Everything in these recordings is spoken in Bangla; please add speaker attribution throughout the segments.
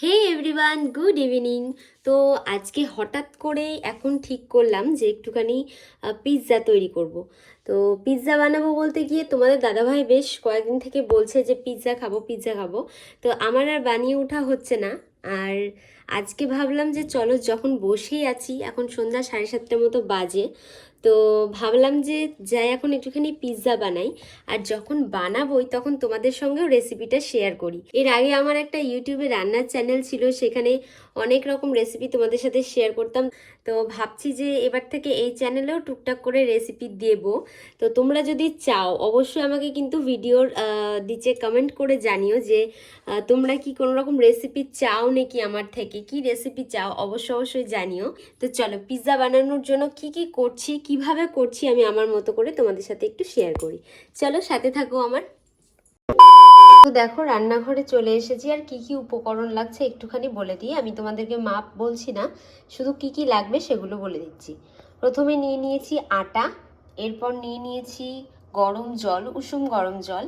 Speaker 1: হে এভরিওয়ান গুড ইভিনিং তো আজকে হঠাৎ করে এখন ঠিক করলাম যে একটুখানি পিৎজা তৈরি করব। তো পিৎজা বানাবো বলতে গিয়ে তোমাদের দাদাভাই বেশ কয়েকদিন থেকে বলছে যে পিৎজা খাব পিৎজা খাব। তো আমার আর বানিয়ে ওঠা হচ্ছে না। আর আজকে ভাবলাম যে চলো যখন বসেই আছি, এখন সন্ধ্যা সাড়ে সাতটার মতো বাজে তো ভাবলাম যে যাই, এখন একটুখানি পিৎজা বানাই। আর যখন বানাবোই, তখন তোমাদের সঙ্গেও রেসিপিটা শেয়ার করি। এর আগে আমার একটা ইউটিউবে রান্নার চ্যানেল ছিল, সেখানে অনেক রকম রেসিপি তোমাদের সাথে শেয়ার করতাম। তো ভাবছি যে এবার থেকে এই চ্যানেলেও টুকটাক করে রেসিপি দেব। তো তোমরা যদি চাও, অবশ্যই আমাকে কিন্তু ভিডিওর নিচে কমেন্ট করে জানিও যে তোমরা কি কোনো রকম রেসিপি চাও নাকি আমার থেকে? কি রেসিপি চাও? অবশ্যই অবশ্যই জানিও। তো চলো পিৎজা বানানোর জন্য কি কি করছি, কীভাবে করছি আমি আমার মতো করে তোমাদের সাথে একটু শেয়ার করি। চলো, সাথে থাকো আমার। তো দেখো, রান্নাঘরে চলে এসেছি। আর কি কি উপকরণ লাগছে একটুখানি বলে দিই। আমি তোমাদেরকে মাপ বলছি না, শুধু কি কি লাগবে সেগুলো বলে দিচ্ছি। প্রথমে নিয়ে নিয়েছি আটা, এরপর নিয়ে নিয়েছি গরম জল, উষুম গরম জল,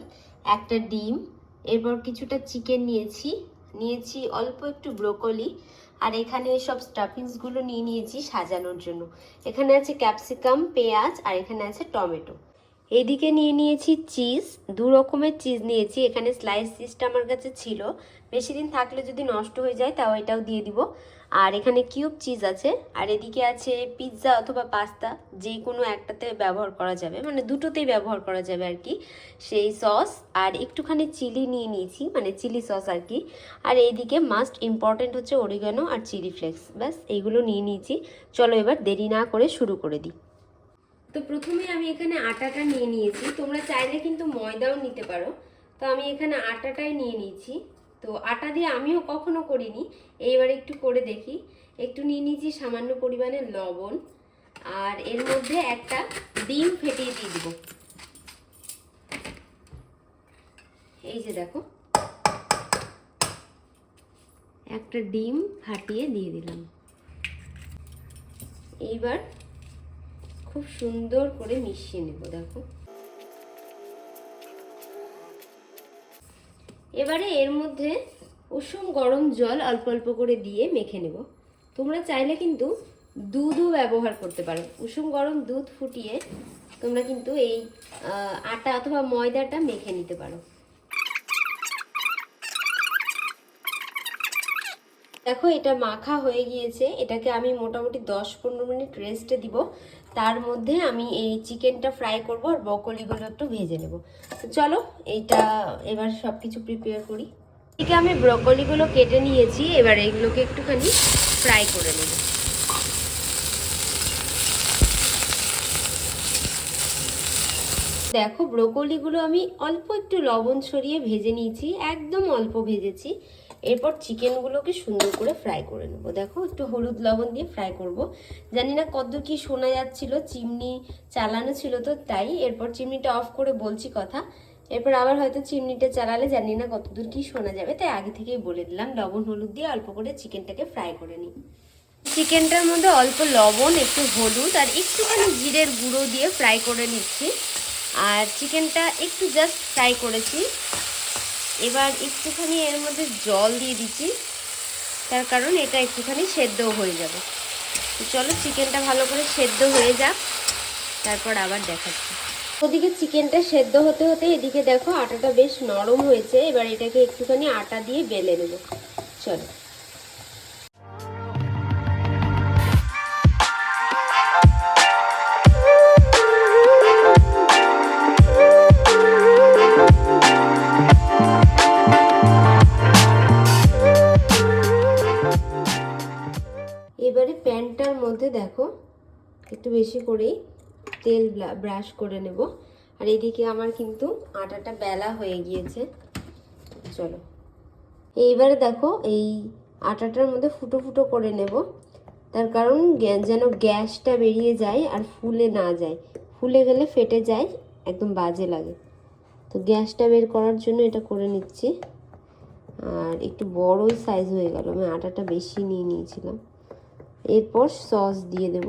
Speaker 1: একটা ডিম, এরপর কিছুটা চিকেন নিয়েছি নিয়েছি অল্প একটু ব্রোকলি, আর এখানে সব স্টাফিংসগুলো নিয়ে নিয়েছি সাজানোর জন্য। এখানে আছে ক্যাপসিকাম পেঁয়াজ, আর এখানে আছে টমেটো। এদিকে নিয়ে নিয়েছি চিজ, দু রকমের চিজ নিয়েছি। এখানে স্লাইস চিজটা আমার কাছে ছিল। বেশি দিন থাকলে যদি নষ্ট হয়ে যায় তাও এটাও দিয়ে দিব। আর এখানে কিউব চিজ আছে। আর এদিকে আছে পিৎজা অথবা পাস্তা যে কোনো একটাতে ব্যবহার করা যাবে। মানে দুটোতেই ব্যবহার করা যাবে আর কি। সেই সস আর একটুখানি চিলি নিয়ে নিয়েছি। মানে চিলি সস আর কি। আর এইদিকে মাস্ট ইম্পর্টেন্ট হচ্ছে অরিগানো আর চিলি ফ্লেক্স ব্যাস, এইগুলো নিয়ে নিয়েছি। চলো এবার দেরি না করে শুরু করে দিই। তো প্রথমে আমি এখানে আটাটা নিয়ে নিয়েছি। তোমরা চাইলে কিন্তু ময়দাও নিতে পারো। তো আমি এখানে আটাটাই নিয়ে নিয়েছি। তো আটা দিয়ে আমিও কখনো করিনি। এইবার একটু করে দেখি। একটু নিয়ে নিয়েছি সামান্য পরিমাণে লবণ। আর এর মধ্যে একটা ডিম ফেটিয়ে দিয়ে দিব। এই যে দেখো। একটা ডিম ফাটিয়ে দিয়ে দিলাম। এইবার খুব সুন্দর করে মিশিয়ে নেব, দেখো। এবারে এর মধ্যে উষুম গরম জল অল্প অল্প করে দিয়ে মেখে নেব। তোমরা চাইলে কিন্তু দুধও ব্যবহার করতে পারো। উষুম গরম দুধ ফুটিয়ে তোমরা কিন্তু এই আটা অথবা ময়দাটা মেখে নিতে পারো। দেখো, এটা মাখা হয়ে গিয়েছে। এটাকে আমি মোটামুটি দশ পনেরো মিনিট রেস্টে দিব। তার মধ্যে আমি এই চিকেনটা ফ্রাই করব আর বকলিগুলো একটু ভেজে নেব। চলো, এইটা এবার সব কিছু প্রিপেয়ার করি। এদিকে আমি ব্রকলিগুলো কেটে নিয়েছি। এবার এগুলোকে একটুখানি ফ্রাই করে নেব। দেখো, ব্রোকলিগুলো আমি অল্প একটু লবণ ছড়িয়ে ভেজে নিয়েছি। একদম অল্প ভেজেছি। এরপর চিকেনগুলোকে সুন্দর করে ফ্রাই করে নেব। দেখো, একটু হলুদ লবণ দিয়ে ফ্রাই করব। জানি না কতদূর কি শোনা যাচ্ছিল, চিমনি চালানো ছিল তো তাই। এরপর চিমনিটা অফ করে বলছি কথা। এরপর আবার হয়তো চিমনিটা চালালে জানি না কতদূর কি শোনা যাবে। তাই আগে থেকেই বলে দিলাম, লবণ হলুদ দিয়ে অল্প করে চিকেনটাকে ফ্রাই করে নিই। চিকেনটার মধ্যে অল্প লবণ, একটু হলুদ আর একটুখানি জিরের গুঁড়ো দিয়ে ফ্রাই করে নিচ্ছি। আর চিকেনটা একটু জাস্ট ফ্রাই করেছি। এবার একটুখানি এর মধ্যে জল দিয়ে দিচ্ছি। তার কারণ এটা একটুখানি সেদ্ধ হয়ে যাবে। তো চলো চিকেনটা ভালো করে সেদ্ধ হয়ে যাক। তারপর আবার দেখাচ্ছি। ওদিকে চিকেনটা সেদ্ধ হতে হতে এদিকে দেখো আটাটা বেশ নরম হয়েছে। এবার এটাকে একটুখানি আটা দিয়ে বেলে নেব। চলো। এবারে প্যানটার মধ্যে দেখো, একটু বেশি করেই তেল ব্রাশ করে নেব। আর এদিকে আমার কিন্তু আটাটা বেলা হয়ে গিয়েছে। চলো। এইবারে দেখো, এই আটাটার মধ্যে ফুটো ফুটো করে নেব। তার কারণ যেন গ্যাসটা বেরিয়ে যায় আর ফুলে না যায়। ফুলে গেলে ফেটে যায়, একদম বাজে লাগে। তো গ্যাসটা বের করার জন্য এটা করে নিচ্ছি। আর একটু বড়ই সাইজ হয়ে গেল। আমি আটাটা বেশি নিয়ে নিয়েছিলাম। এরপর সস দিয়ে দেব,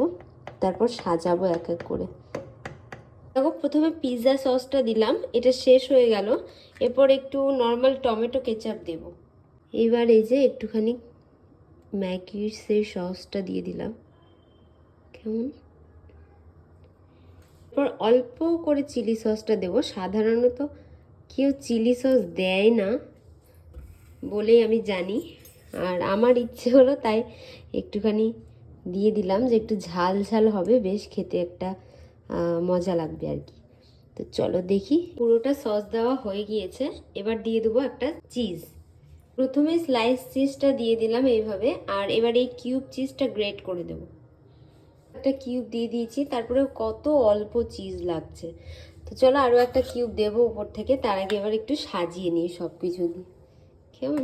Speaker 1: তারপর সাজাবো এক এক করে। দেখো, প্রথমে পিৎজা সসটা দিলাম, এটা শেষ হয়ে গেল। এরপর একটু নর্মাল টমেটো কেচাপ দেব। এবার এই যে একটুখানি ম্যাগিসের সসটা দিয়ে দিলাম। কেমন? এরপর অল্প করে চিলি সসটা দেবো। সাধারণত কেউ চিলি সস দেয় না বলেই আমি জানি, আর আমার ইচ্ছে হলো তাই একটুখানি দিয়ে দিলাম যে একটু ঝাল ঝাল হবে, বেশ খেতে একটা মজা লাগবে আর কি। তো চলো দেখি। পুরোটা সস দেওয়া হয়ে গিয়েছে। এবার দিয়ে দেবো একটা চিজ। প্রথমে স্লাইস চিজটা দিয়ে দিলাম এইভাবে, আর এবার এই কিউব চিজটা গ্রেট করে দেবো। একটা কিউব দিয়ে দিয়েছি তারপরে কত অল্প চিজ লাগছে। তো চলো আরও একটা কিউব দেবো উপর থেকে, তার আগে এবার একটু সাজিয়ে নিই সব কিছু দিয়ে। কেমন?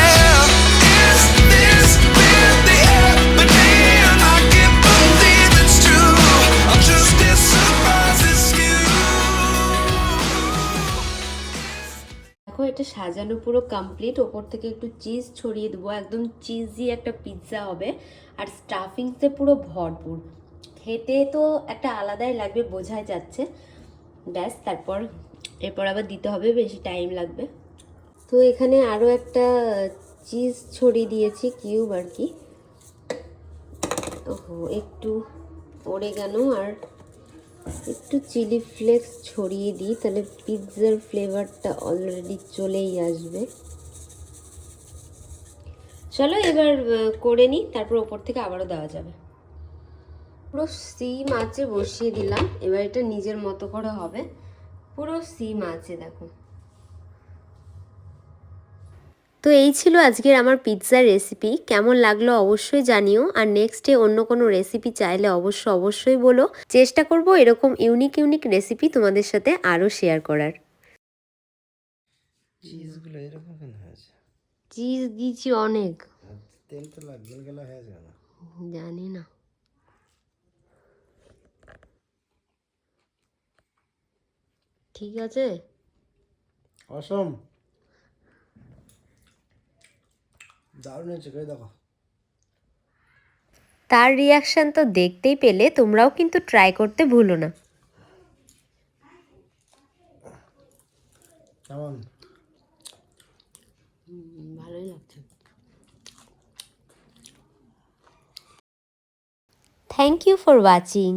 Speaker 1: এটা সাজানো পুরো কমপ্লিট ওপর থেকে একটু চিজ ছড়িয়ে দেবো। একদম চিজি একটা পিৎজা হবে। আর স্টাফিংসে পুরো ভরপুর। খেতে তো একটা আলাদাই লাগবে, বোঝাই যাচ্ছে। ব্যাস, তারপর, এরপর আবার দিতে হবে, বেশি টাইম লাগবে। তো এখানে আরও একটা চিজ ছড়িয়ে দিয়েছি কিউব আর কি। ওহো, একটু পড়ে গেল আর একটু চিলি ফ্লেক্স ছড়িয়ে দিই, তাহলে পিৎজার ফ্লেভারটা অলরেডি চলেই আসবে। চলো এবার করে নিই, তারপর ওপর থেকে আবারও দেওয়া যাবে। পুরো সিম আঁচে বসিয়ে দিলাম, এবার এটা নিজের মতো করে হবে। পুরো সিম আছে, দেখো। তো এই ছিল আজকের আমার পিৎজার রেসিপি কেমন লাগল অবশ্যই জানিও। আর নেক্সট নেক্সটে অন্য কোনো রেসিপি চাইলে অবশ্য অবশ্যই বলো। চেষ্টা করব এরকম ইউনিক ইউনিক রেসিপি তোমাদের সাথে আরও শেয়ার করার।
Speaker 2: চিজগুলো এরকম কেন হয়েছে?
Speaker 1: চিজ দিয়েছি অনেক।
Speaker 2: তেল তো লাগ গেল গেল হয়েছে কেন
Speaker 1: জানি না। ঠিক আছে?
Speaker 2: অসম দারুণ হয়েছে কে দেখো।
Speaker 1: তার রিয়াকশন তো দেখতেই পেলে তোমরাও কিন্তু ট্রাই করতে ভুলো না।
Speaker 2: কেমন?
Speaker 1: ভালোই লাগছে। Thank you for watching